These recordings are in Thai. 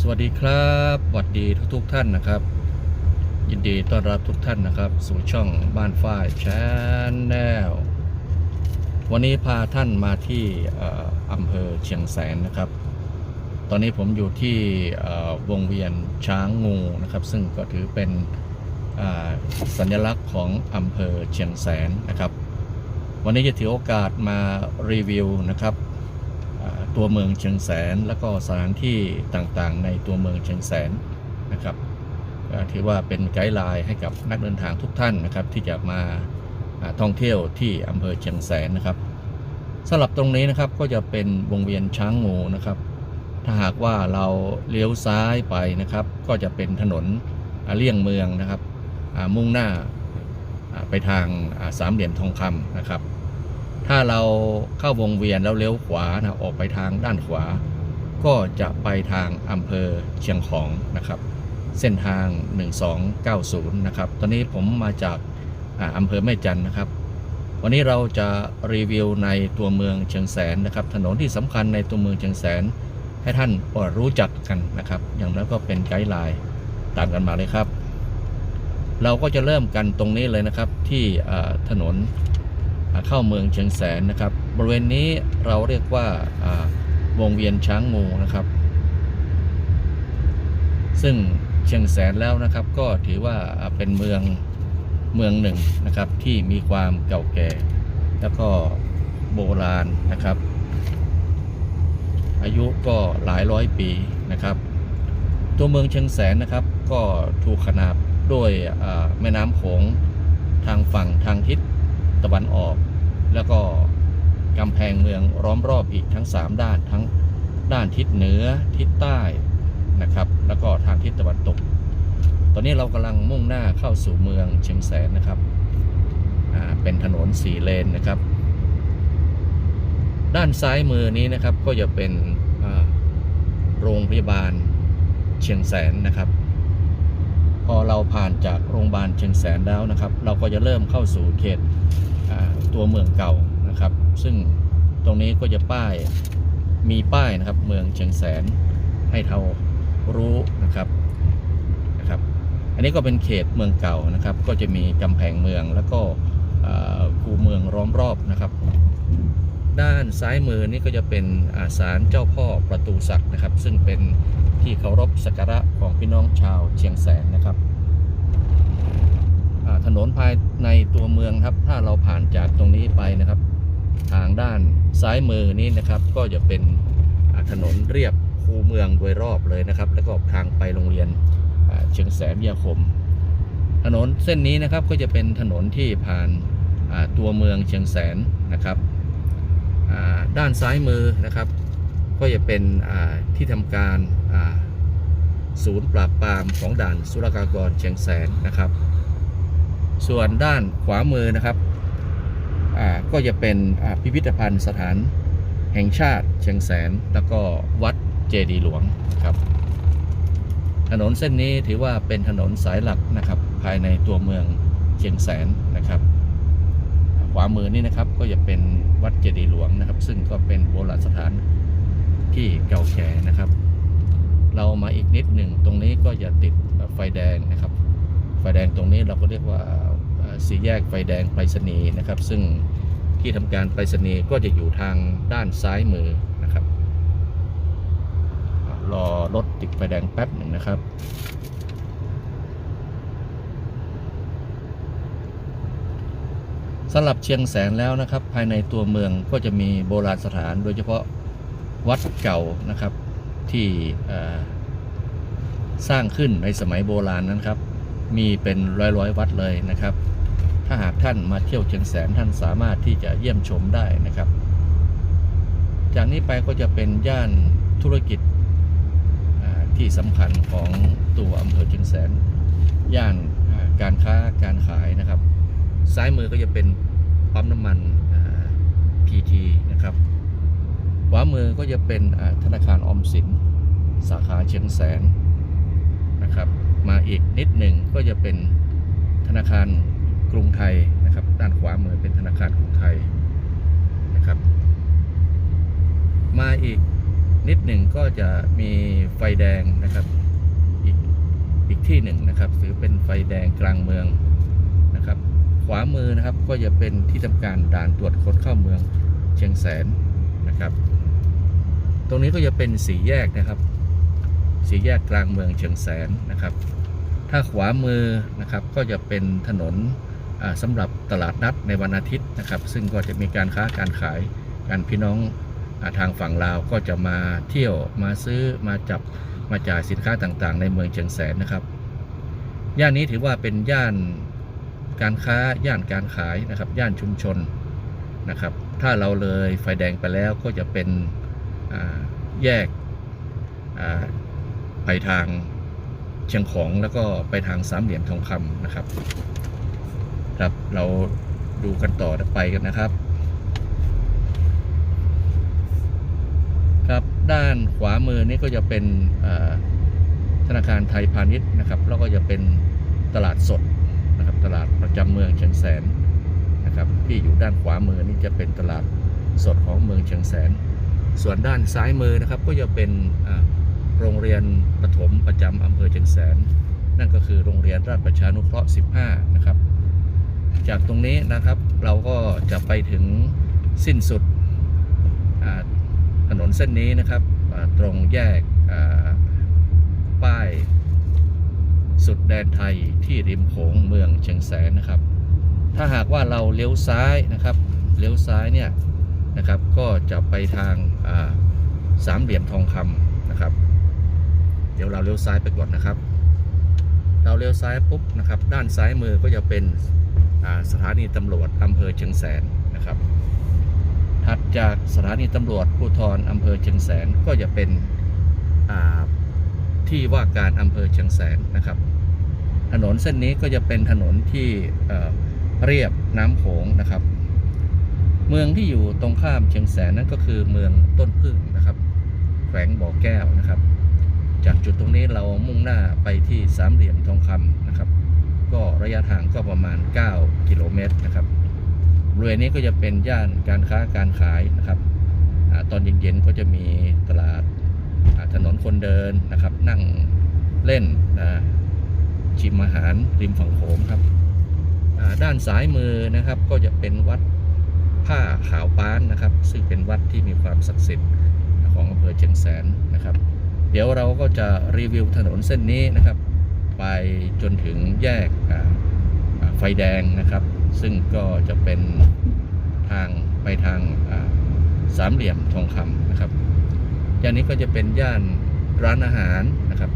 สวัสดีครับสวัสดีทุกๆท่านนะครับ ยินดีต้อนรับทุกท่านนะครับ สู่ช่องบ้านฝ้ายชนแนลวันนี้พาท่านมาที่อำเภอเชียงแสนนะครับ ตอนนี้ผมอยู่ที่วงเวียนช้างงูนะครับ ซึ่งก็ถือเป็นสัญลักษณ์ของอำเภอเชียงแสนนะครับ วันนี้จะถือโอกาสมารีวิวนะครับตัวเมืองเชียงแสน แล้วก็สถานที่ต่างๆ ในตัวเมืองเชียงแสนนะครับถือว่าเป็นไกด์ไลน์ให้กับนักเดินทางทุกท่านนะครับ ที่จะมาท่องเที่ยวที่อำเภอเชียงแสนนะครับสำหรับตรงนี้นะครับก็จะเป็นวงเวียนช้างงูนะครับ ถ้าหากว่าเราเลี้ยวซ้ายไปนะครับ ก็จะเป็นถนนอาเลี่ยงเมืองนะครับมุ่งหน้าไปทางสามเหลี่ยมทองคำนะครับ ถ้าเราเข้าวงเวียนแล้วเลี้ยวขวานะออกไปทางด้านขวา ก็จะไปทางอำเภอเชียงของนะครับ เส้นทาง 1290 นะครับ ตอนนี้ผมมาจากอำเภอแม่จันนะครับ วันนี้เราจะรีวิวในตัวเมืองเชียงแสนนะครับ ถนนที่สำคัญในตัวเมืองเชียงแสน ให้ท่านรู้จักกันนะครับ อย่างนั้นก็เป็นไกด์ไลน์ตามกันมาเลยครับ เราก็จะเริ่มกันตรงนี้เลยนะครับที่ถนน เข้าเมืองเชียงแสนนะครับ บริเวณนี้เราเรียกว่าวงเวียนช้างงูนะครับ ซึ่งเชียงแสนแล้วนะครับ ก็ถือว่าเป็นเมืองเมืองหนึ่งนะครับ ที่มีความเก่าแก่ แล้วก็โบราณนะครับ อายุก็หลายร้อยปีนะครับ ตัวเมืองเชียงแสนนะครับ ก็ถูกขนาบด้วยแม่น้ำโขงทางฝั่งทางทิศ ตะวันออก แล้วก็กำแพงเมืองล้อมรอบอีกทั้ง 3 ด้านทั้งด้านทิศเหนือทิศใต้นะครับ แล้วก็ทางทิศตะวันตก ตอนนี้เรากำลังมุ่งหน้าเข้าสู่เมืองเชียงแสนนะครับเป็นถนนสีเลนนะครับ ด้านซ้ายมือนี้นะครับก็จะเป็นโรงพยาบาลเชียงแสนนะครับ พอเราผ่านจากโรงพยาบาลเชียงแสนแล้วนะครับ เราก็จะเริ่มเข้าสู่เขต ตัวเมืองเก่านะครับ ซึ่งตรงนี้ก็จะป้ายมีป้ายนะครับ เมืองเชียงแสนให้เรารู้นะครับนะครับ อันนี้ก็เป็นเขตเมืองเก่านะครับ ก็จะมีกำแพงเมืองแล้วก็อ่าคูเมืองล้อมรอบนะครับ ด้านซ้ายมือนี่ก็จะเป็นอาศาลเจ้าพ่อประตูศักดิ์นะครับ ซึ่งเป็นที่เคารพสักการะของพี่น้องชาวเชียงแสนนะครับ ถนนภายในตัวเมืองครับ ถ้าเราผ่านจากตรงนี้ไปนะครับ ทางด้านซ้ายมือนี้นะครับ ก็จะเป็นถนนเรียบคูเมืองโดยรอบเลยนะครับ แล้วก็ทางไปโรงเรียนเชียงแสนยาคม ถนนเส้นนี้นะครับก็จะเป็นถนนที่ผ่านตัวเมืองเชียงแสนนะครับด้านซ้ายมือนะครับ ก็จะเป็นที่ทำการศูนย์ปราบปรามของด่านสุรากากรเชียงแสนนะครับ ส่วนด้านขวามือนะครับก็จะเป็นพิพิธภัณฑ์สถานแห่งชาติเชียงแสน แล้วก็วัดเจดีหลวงนะครับ ถนนเส้นนี้ถือว่าเป็นถนนสายหลักนะครับ ภายในตัวเมืองเชียงแสนนะครับ ขวามือนี่นะครับก็จะเป็นวัดเจดีหลวงนะครับ ซึ่งก็เป็นโบราณสถานที่เก่าแก่นะครับ เรามาอีกนิดหนึ่งตรงนี้ก็จะติดไฟแดงนะครับ ไฟแดงตรงนี้เราก็เรียกว่า สี่แยกไฟแดงไปรษณีย์นะครับ ซึ่งที่ทำการไปรษณีย์ก็จะอยู่ทางด้านซ้ายมือนะครับรอรถติดไฟแดงแป๊บหนึ่งนะครับสำหรับเชียงแสนแล้วนะครับ ภายในตัวเมืองก็จะมีโบราณสถาน โดยเฉพาะวัดเก่านะครับที่สร้างขึ้นในสมัยโบราณนั้นครับ มีเป็นร้อยร้อยๆวัดเลยนะครับ ถ้าหากท่านมาเที่ยวเชียงแสนท่านสามารถที่จะเยี่ยมชมได้นะครับ จากนี้ไปก็จะเป็นย่านธุรกิจที่สำคัญของตัวอำเภอเชียงแสน ย่านการค้าการขายนะครับ ซ้ายมือก็จะเป็นปั๊มน้ำมันพีทีนะครับขวามือก็จะเป็นธนาคารออมสิน สาขาเชียงแสนนะครับ มาอีกนิดหนึ่งก็จะเป็นธนาคาร กรุงไทยนะครับ ด้านขวามือเป็นธนาคารกรุงไทยนะครับ มาอีกนิดหนึ่งก็จะมีไฟแดงนะครับ อีกอีกที่หนึ่งนะครับถือเป็นไฟแดงกลางเมืองนะครับ ขวามือนะครับก็จะเป็นที่ทำการด่านตรวจคนเข้าเมืองเชียงแสนนะครับ ตรงนี้ก็จะเป็นสีแยกนะครับสีแยกกลางเมืองเชียงแสนนะครับ ถ้าขวามือนะครับก็จะเป็นถนน สำหรับตลาดนัดในวันอาทิตย์นะครับ ซึ่งก็จะมีการค้าการขายกันพี่น้องทางฝั่งลาวก็จะมาเที่ยวมาซื้อมาจับมาจ่ายสินค้าต่างๆ ในเมืองเชียงแสนนะครับ ย่านนี้ถือว่าเป็นย่านการค้าย่านการขายนะครับ ย่านชุมชนนะครับ ถ้าเราเลยไฟแดงไปแล้วก็จะเป็นแยกไปทางเชียงของแล้วก็ไปทางสามเหลี่ยมทองคำนะครับ ครับ เราดูกันต่อไปกันนะครับ ครับด้านขวามือนี้ก็จะเป็นธนาคารไทยพาณิชย์นะครับ แล้วก็จะเป็นตลาดสดนะครับ ตลาดประจำเมืองเชียงแสนนะครับ ที่อยู่ด้านขวามือนี่จะเป็นตลาดสดของเมืองเชียงแสน ส่วนด้านซ้ายมือนะครับ ก็จะเป็นโรงเรียนประถมประจำอำเภอเชียงแสน นั่นก็คือโรงเรียนราชประชานุเคราะห์ 15 นะครับ จากตรงนี้นะครับ เราก็จะไปถึงสิ้นสุดถนนเส้นนี้นะครับตรงแยกป้ายสุดแดนไทยที่ริมโขงเมืองเชียงแสนนะครับ ถ้าหากว่าเราเลี้ยวซ้ายนะครับ เลี้ยวซ้ายเนี่ยนะครับ ก็จะไปทางาสามเหลี่ยมทองคำนะครับ เดี๋ยวเราเลี้ยวซ้ายไปก่อนนะครับ เราเลี้ยวซ้ายปุ๊บนะครับ ด้านซ้ายมือก็จะเป็น สถานีตำรวจอำเภอเชียงแสนนะครับ ถัดจากสถานีตำรวจภูธรอำเภอเชียงแสนก็จะเป็นที่ว่าการอำเภอเชียงแสนนะครับ ถนนเส้นนี้ก็จะเป็นถนนที่เรียบน้ำโขงนะครับ เมืองที่อยู่ตรงข้ามเชียงแสนนั่นก็คือเมืองต้นพึ่งนะครับ แขวงบ่อแก้วนะครับ จากจุดตรงนี้เรามุ่งหน้าไปที่สามเหลี่ยมทองคำนะครับ ก็ระยะทางก็ประมาณ 9 กิโลเมตรนะครับบริเวณนี้ก็จะเป็นย่านการค้าการขายนะครับอตอนเย็นๆก็จะมีตลาดถนนคนเดินนะครับ นั่งเล่นนะชิมอาหารริมฝั่งโขงครับด้านซ้ายมือนะครับก็จะเป็นวัดผ้าขาวป้านนะครับ ซึ่งเป็นวัดที่มีความศักดิ์สิทธิ์ของอำเภอเชียงแสนนะครับ เดี๋ยวเราก็จะรีวิวถนนเส้นนี้นะครับ ไปจนถึงแยกไฟแดงนะครับ ซึ่งก็จะเป็นทางไปทางสามเหลี่ยมทองคำนะครับย่านนี้ก็จะเป็นย่านร้านอาหารนะครับ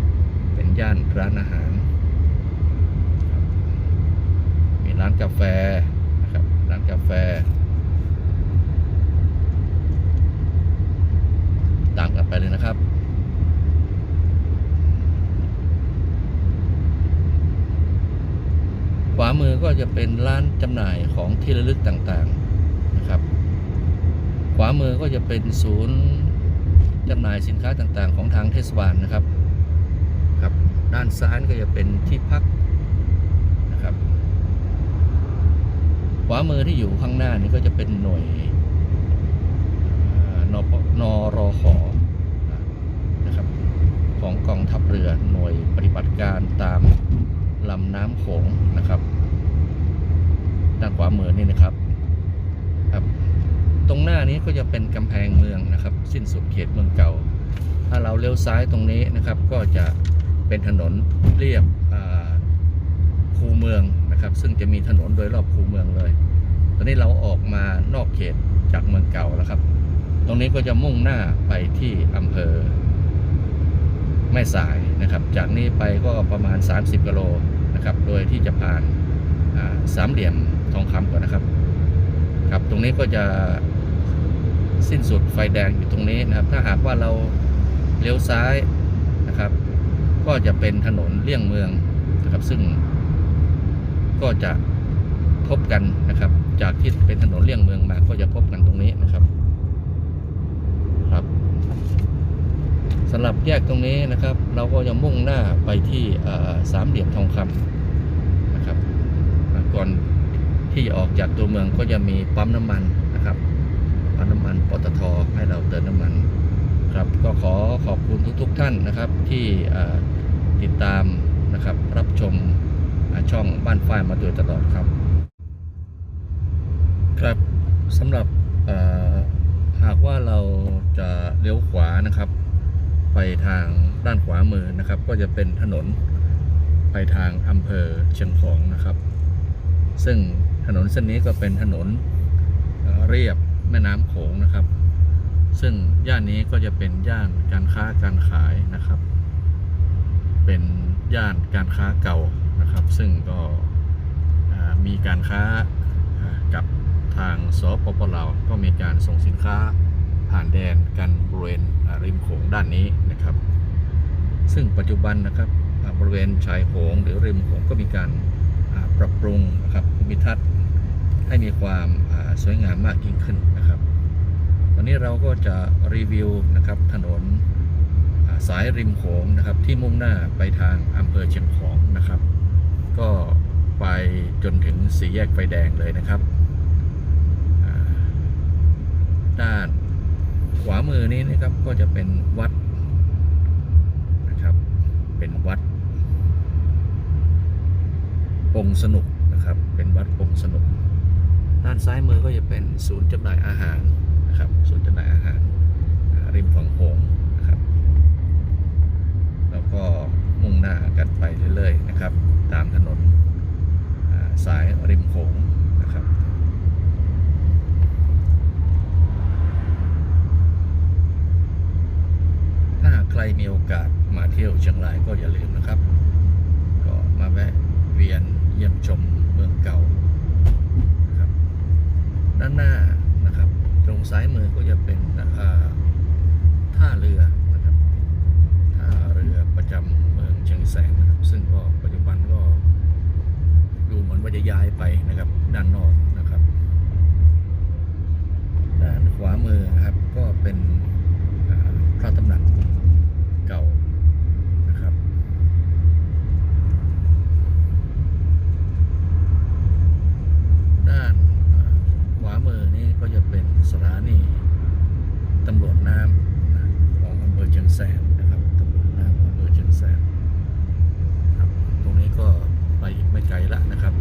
เป็นย่านร้านอาหาร มีร้านกาแฟนะครับ ร้านกาแฟ ตามกันไปเลยนะครับ ขวามือก็จะเป็นร้านจำหน่ายของที่ระลึกต่างๆนะครับ ขวามือก็จะเป็นศูนย์จำหน่ายสินค้าต่างๆ ของทางเทศบาลนะครับครับ ด้านซ้ายก็จะเป็นที่พักนะครับ ขวามือที่อยู่ข้างหน้านี่ก็จะเป็นหน่วยอ่านปนรขอนะครับ ของกองทัพเรือหน่วยปฏิบัติการตาม ลำน้ำโขงนะครับ ด้านขวามือนี่นะครับครับ ตรงหน้านี้ก็จะเป็นกำแพงเมืองนะครับ สิ้นสุดเขตเมืองเก่า ถ้าเราเลี้ยวซ้ายตรงนี้นะครับ ก็จะเป็นถนนเรียบคูเมืองนะครับ ซึ่งจะมีถนนโดยรอบคูเมืองเลย ตอนนี้เราออกมานอกเขตจากเมืองเก่าแล้วครับ ตรงนี้ก็จะมุ่งหน้าไปที่อำเภอ ม่สายนะครับ จากนี้ไปก็ประมาณ 30กิโลนะครับ โดยที่จะผ่านสามเหลี่ยมทองคำก่อนนะครับ ครับ ตรงนี้ก็จะสิ้นสุดไฟแดงอยู่ตรงนี้นะครับ ถ้าหากว่าเราเลี้ยวซ้ายนะครับ ก็จะเป็นถนนเลี่ยงเมืองนะครับ ซึ่งก็จะพบกันนะครับ จากที่เป็นถนนเลี่ยงเมืองมาก็จะพบกันตรงนี้นะครับ สำ หรับแยกตรงนี้นะครับ เราก็จะมุ่งหน้าไปที่สามเหลี่ยมทองคำนะครับก่อนที่จะออกจากตัวเมืองก็จะมีปั๊มน้ำมันนะครับปั๊มน้ำมันปตทให้เราเติมน้ำมันครับก็ขอขอบคุณทุกๆทท่านนะครับที่ติดตามนะครับรับชมช่องบ้านฝ้ายมาโดยตลอดครับ ครับสำหรับหากว่าเราจะเลี้ยวขวานะครับ ไปทางด้านขวามือนะครับ ก็จะเป็นถนนไปทางอำเภอเชียงของนะครับ ซึ่งถนนเส้นนี้ก็เป็นถนนเรียบแม่น้ำโขงนะครับ ซึ่งย่านนี้ก็จะเป็นย่านการค้าการขายนะครับ เป็นย่านการค้าเก่านะครับ ซึ่งก็มีการค้ากับทางสปปลาวก็มีการส่งสินค้า ผ่านแดนกันบริเวณริมโขงด้านนี้นะครับ ซึ่งปัจจุบันนะครับบริเวณชายโขงหรือริมโขงก็มีการปรับปรุงนะครับภูมิทัศน์ให้มีความสวยงามมากยิ่งขึ้นนะครับ วันนี้เราก็จะรีวิวนะครับถนนาสายริมโขงนะครับที่มุ่งหน้าไปทางอำเภอเชียงของนะครับ ก็ไปจนถึงสี่แยกไฟแดงเลยนะครับ ด้าน ขวามือนี้นะครับก็จะเป็นวัดนะครับ เป็นวัดปงสนุกนะครับ เป็นวัดปงสนุก ด้านซ้ายมือก็จะเป็นศูนย์จำหน่ายอาหารนะครับ ศูนย์จำหน่ายอาหารอ่าริมฝั่งโขงนะครับ แล้วก็มุ่งหน้ากันไปเรื่อยๆนะครับ ตามถนนอ่าสายริมโขงนะครับ ถ้าหากใครมีโอกาสมาเที่ยวเชียงรายก็อย่าลืมนะครับ ก็มาแวะเวียนเยี่ยมชมเมืองเก่านะครับ ด้านหน้านะครับ ตร งซ้ายมือก็จะเป็นท่าเรือนะครับท่าเรือประจำเมืองเชียงแสนนะครับ ซึ่งก็ปัจจุบันก็ดูเหมือนว่าจะย้ายไปนะครับด้านนอกนะครับด้านขวามือนะครับก็เป็นพระตำหนักเก่านะครับ ด้านอ่าขวามือนี้ก็จะเป็นสถานีตำรวจน้ำนะของอำเภอเชียง แสนนะครับตำรวจน้ำอำเภอเชียงแสนครับตรงนี้ก็ไปอีกไม่ไกลละนะครับ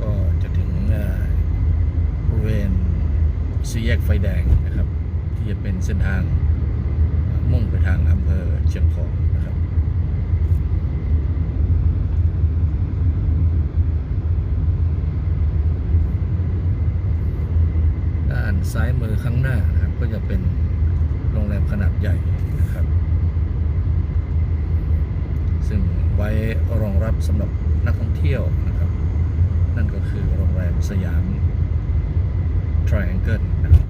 ก็จะถึงบริเวณสี่แยกไฟแดงนะครับ ที่จะเป็นเส้นทางมุ่งไปทางอำเภอเชียงของนะครับด้านซ้ายมือข้างหน้านะครับก็จะเป็น ขนาดใหญ่นะครับ ซึ่งไว้รองรับสำหรับนักท่องเที่ยวนะครับ นั่นก็คือโรงแรมสยาม Triangle นะครับ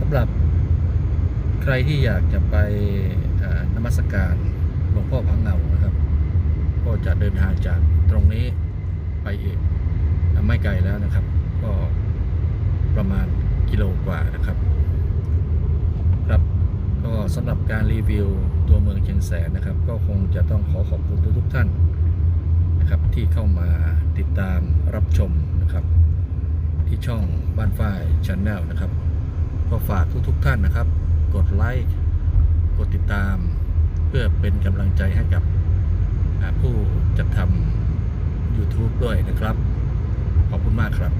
สำหรับใครที่อยากจะไปนมัสการหลวงพ่อพังเงานะครับ ก็จะเดินทางจากตรงนี้ไปอีกไม่ไกลแล้วนะครับ ก็ประมาณกิโลกว่านะครับ ครับก็สำหรับการรีวิวตัวเมืองเชียงแสนนะครับ ก็คงจะต้องขอขอบคุณทุกๆท่านนะครับที่เข้ามาติดตามรับชมนะครับ ที่ช่องบ้านฝ้ายช n แนลนะครับ ก็ฝากทุกๆทท่านนะครับ กดไลค์กดติดตามเพื่อเป็นกำลังใจให้กับ ผู้จัดทำ YouTube ด้วยนะครับ ขอบคุณมากครับ